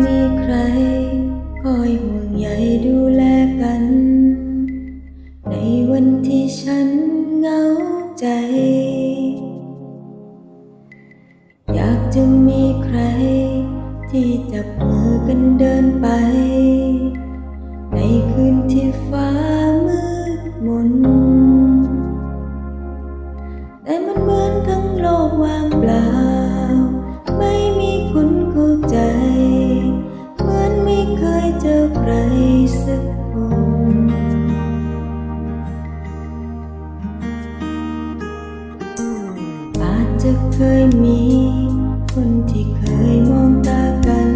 มีใคร คอยห่วงใยดูแลกัน ในวันที่ฉันเหงาใจ อยากจะมีใคร ที่จับมือกันเดินไป ในคืนที่ฟ้ามืดมน จะเคยมี คนที่เคยมองตากัน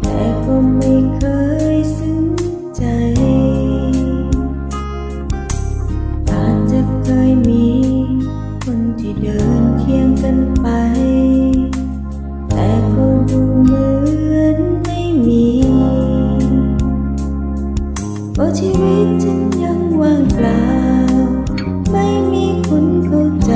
แต่ก็ไม่เคยซึ้งใจ อาจจะเคยมี คนที่เดินเคียงกันไป แต่ก็ดูเหมือนไม่มีเพาชีวิตฉันยังว่างเปล่าไม่มีคนเข้าใจ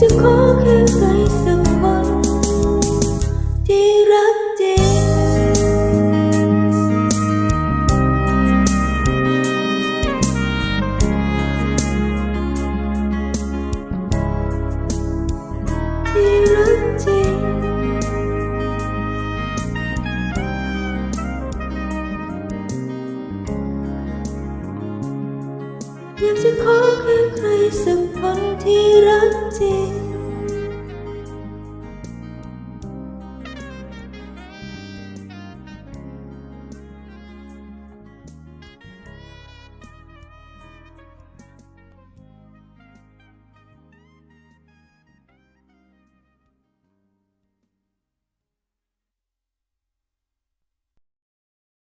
to call his อยากจะขอแค่ใครสักคนที่รักจริง